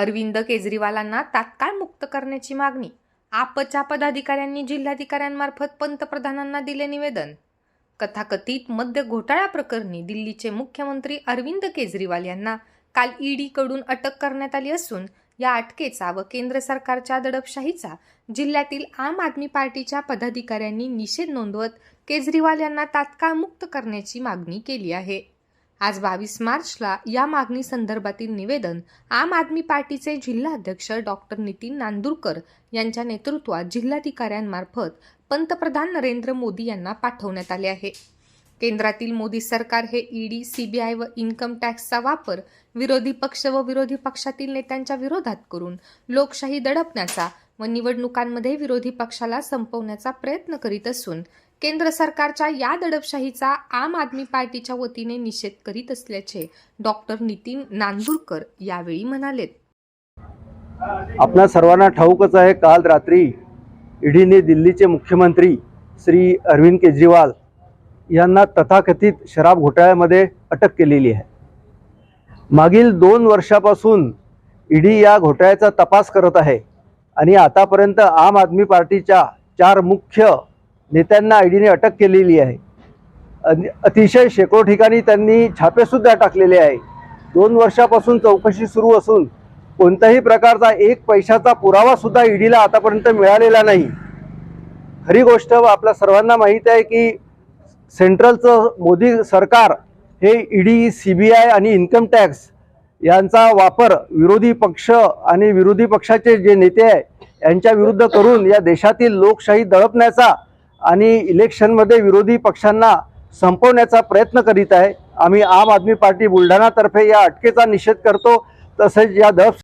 अरविंद केजरीवालांना तात्काळ मुक्त करण्याची मागणी. आपच्या पदाधिकाऱ्यांनी जिल्हाधिकाऱ्यांमार्फत पंतप्रधानांना दिले निवेदन. कथाकथित मद्य घोटाळा प्रकरणी दिल्लीचे मुख्यमंत्री अरविंद केजरीवाल यांना काल ईडीकडून अटक करण्यात आली असून या अटकेचा व केंद्र सरकारच्या दडपशाहीचा जिल्ह्यातील आम आदमी पार्टीच्या पदाधिकाऱ्यांनी निषेध नोंदवत केजरीवाल यांना तात्काळ मुक्त करण्याची मागणी केली आहे. आज बावीस मार्चला या मागणी संदर्भातील निवेदन आम आदमी पार्टीचे जिल्हाध्यक्ष डॉक्टर नितीन नांदुरकर यांच्या नेतृत्वात जिल्हाधिकाऱ्यांमार्फत पंतप्रधान नरेंद्र मोदी यांना पाठवण्यात आले आहे. केंद्रातील मोदी सरकार हे ईडी सीबीआय व इन्कम टॅक्सचा वापर विरोधी पक्ष व विरोधी पक्षातील नेत्यांच्या विरोधात करून लोकशाही दडपण्याचा व निवडणुकांमध्ये विरोधी पक्षाला संपवण्याचा प्रयत्न करीत असून केंद्र सरकारच्या या दडपशाहीचा आम आदमी पार्टीच्या वतीने निषेध करीत असल्याचे डॉक्टर नितीन नांदूरकर यावेळी म्हणालेत. आपणा सर्वांना ठाऊकच आहे काल रात्री ईडीने दिल्लीचे मुख्यमंत्री श्री अरविंद केजरीवाल यांना तथाकथित शराब घोटाळ्यामध्ये अटक केलेली आहे. मागील दोन वर्षापासून ईडी या घोटाळ्याचा तपास करत आहे आणि आतापर्यंत आम आदमी पार्टीच्या चार मुख्य नेत्यांना ईडीने अटक केलेली आहे. अतिशय शेकडो ठिकाणी त्यांनी छापेसुद्धा टाकलेले आहे. दोन वर्षापासून चौकशी सुरू असून कोणत्याही प्रकारचा एक पैशाचा पुरावासुद्धा ईडीला आतापर्यंत मिळालेला नाही. खरी गोष्ट आपल्या सर्वांना माहीत आहे की सेंट्रलचं मोदी सरकार हे ईडी सी बी आय आणि इन्कम टॅक्स यांचा वापर विरोधी पक्ष आणि विरोधी पक्षाचे जे नेते आहे यांच्या विरुद्ध करून या देशातील लोकशाही दळपण्याचा आणि इलेक्शनमध्ये विरोधी पक्षांना संपवण्याचा प्रयत्न करीत आहे. आम्ही आम आदमी पार्टी बुलढाणातर्फे या अटकेचा निषेध करतो. तसेच या दफ